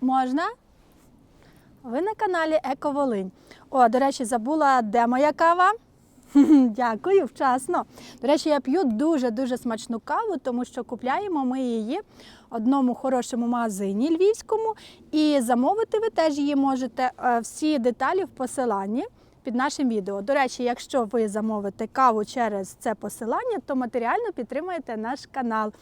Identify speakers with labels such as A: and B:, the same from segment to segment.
A: Можна? Ви на каналі Еко Волинь. О, до речі, забула, де моя кава. Дякую, вчасно. До речі, я п'ю дуже-дуже смачну каву, тому що купляємо ми її в одному хорошому магазині львівському. І замовити ви теж її можете. Е, Всі деталі в посиланні під нашим відео. До речі, якщо ви замовите каву через це посилання, то матеріально підтримуєте наш канал.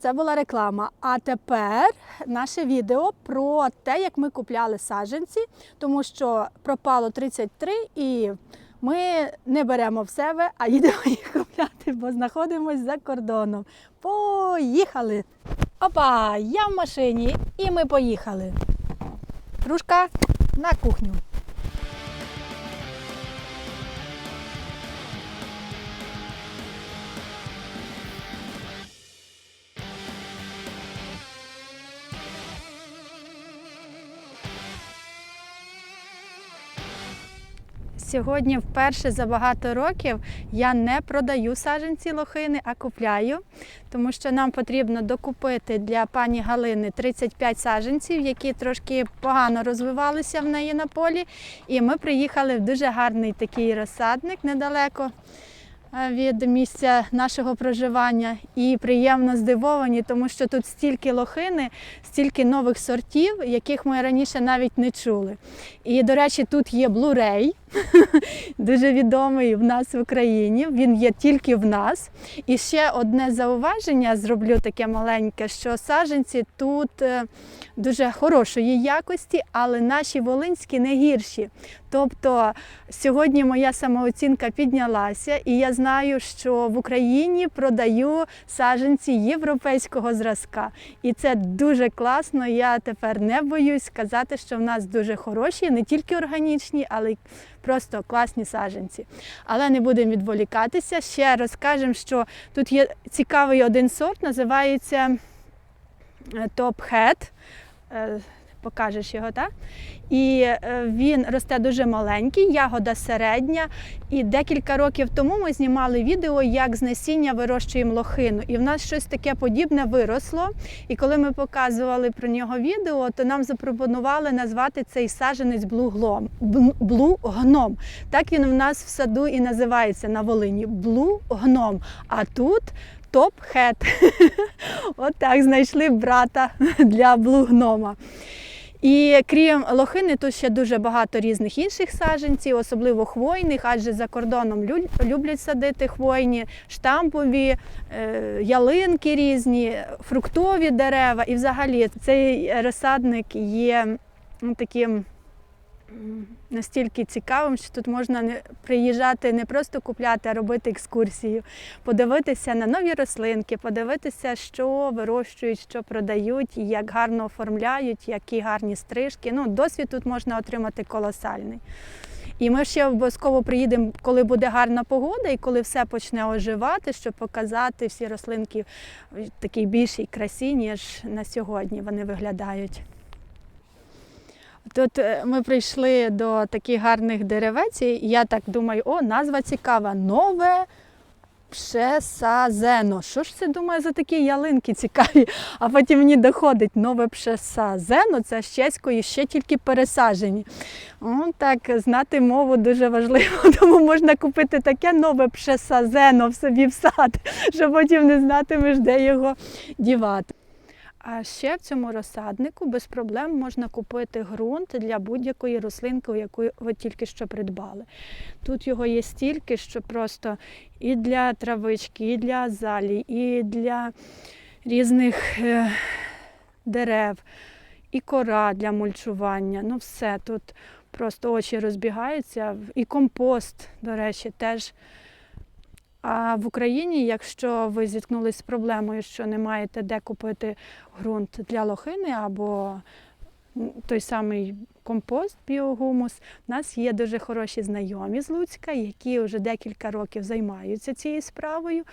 A: Це була реклама. А тепер наше відео про те, як ми купляли саджанці, тому що пропало 33 і ми не беремо в себе, а їдемо їх купляти, бо знаходимося за кордоном. Поїхали! Опа, я в машині і ми поїхали. Кружка на кухню. Сьогодні вперше за багато років я не продаю саджанці лохини, а купляю, тому що нам потрібно докупити для пані Галини 35 саджанців, які трошки погано розвивалися в неї на полі. І ми приїхали в дуже гарний такий розсадник недалеко е, від місця нашого проживання. І приємно здивовані, тому що тут стільки лохини, стільки нових сортів, яких ми раніше навіть не чули. І, до речі, тут є блурей, дуже відомий в нас в Україні. Він є тільки в нас. І ще одне зауваження зроблю таке маленьке, що саджанці тут е, дуже хорошої якості, але наші волинські не гірші. Тобто сьогодні моя самооцінка піднялася, і я знаю, що в Україні продаю саджанці європейського зразка. І це дуже класно. Я тепер не боюсь сказати, що в нас дуже хороші, не тільки органічні, але й просто класні саджанці. Але не будемо відволікатися. Ще розкажемо, що тут є цікавий один сорт, називається. Е, Покажеш його, так? І е, він росте дуже маленький, ягода середня. І декілька років тому ми знімали відео, як з насіння вирощуємо лохину. І в нас щось таке подібне виросло. І коли ми показували про нього відео, то нам запропонували назвати цей саджанець блуглом. Блу гном. Так він в нас в саду і називається на Волині. Блу гном. А тут топ-хет. Отак знайшли брата для блугнома. І крім лохини, тут ще дуже багато різних інших саджанців, особливо хвойних, адже за кордоном лю- люблять садити хвойні, штампові, е, ялинки різні, фруктові дерева. І взагалі цей розсадник є таким настільки цікавим, що тут можна приїжджати не просто купляти, а робити екскурсію, подивитися на нові рослинки, подивитися, що вирощують, що продають, як гарно оформляють, які гарні стрижки. Ну, досвід тут можна отримати колосальний. І ми ще обов'язково приїдемо, коли буде гарна погода і коли все почне оживати, щоб показати всі рослинки в такій більшій красі, ніж на сьогодні вони виглядають. Тут е, ми прийшли до таких гарних деревець, і я так думаю, о, назва цікава. Нове пшесазено. Що ж це думаю за такі ялинки цікаві? А потім мені доходить нове пшесазено, це з чеської ще тільки пересаджені. О, так, знати мову дуже важливо, тому можна купити таке нове пшесазено в собі в сад, що потім не знатимеш, де його дівати. А ще в цьому розсаднику без проблем можна купити ґрунт для будь-якої рослинки, яку ви тільки що придбали. Тут його є стільки, що просто і для травички, і для азалій, і для різних е, дерев, і кора для мульчування. Ну все, тут просто очі розбігаються. І компост, до речі, теж. А в Україні, якщо ви зіткнулися з проблемою, що не маєте де купити ґрунт для лохини або той самий компост, біогумус, у нас є дуже хороші знайомі з Луцька, які вже декілька років займаються цією справою.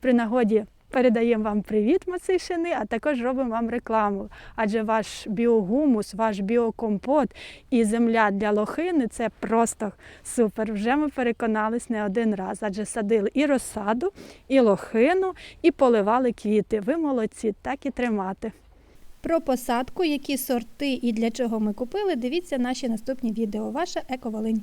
A: При нагоді передаємо вам привіт, Мацишини, а також робимо вам рекламу. Адже ваш біогумус, ваш біокомпот і земля для лохини це просто супер. Вже ми переконались не один раз, адже садили і розсаду, і лохину, і поливали квіти. Ви молодці, так і тримати. Про посадку, які сорти і для чого ми купили, дивіться наші наступні відео. Ваша Еко Волинь.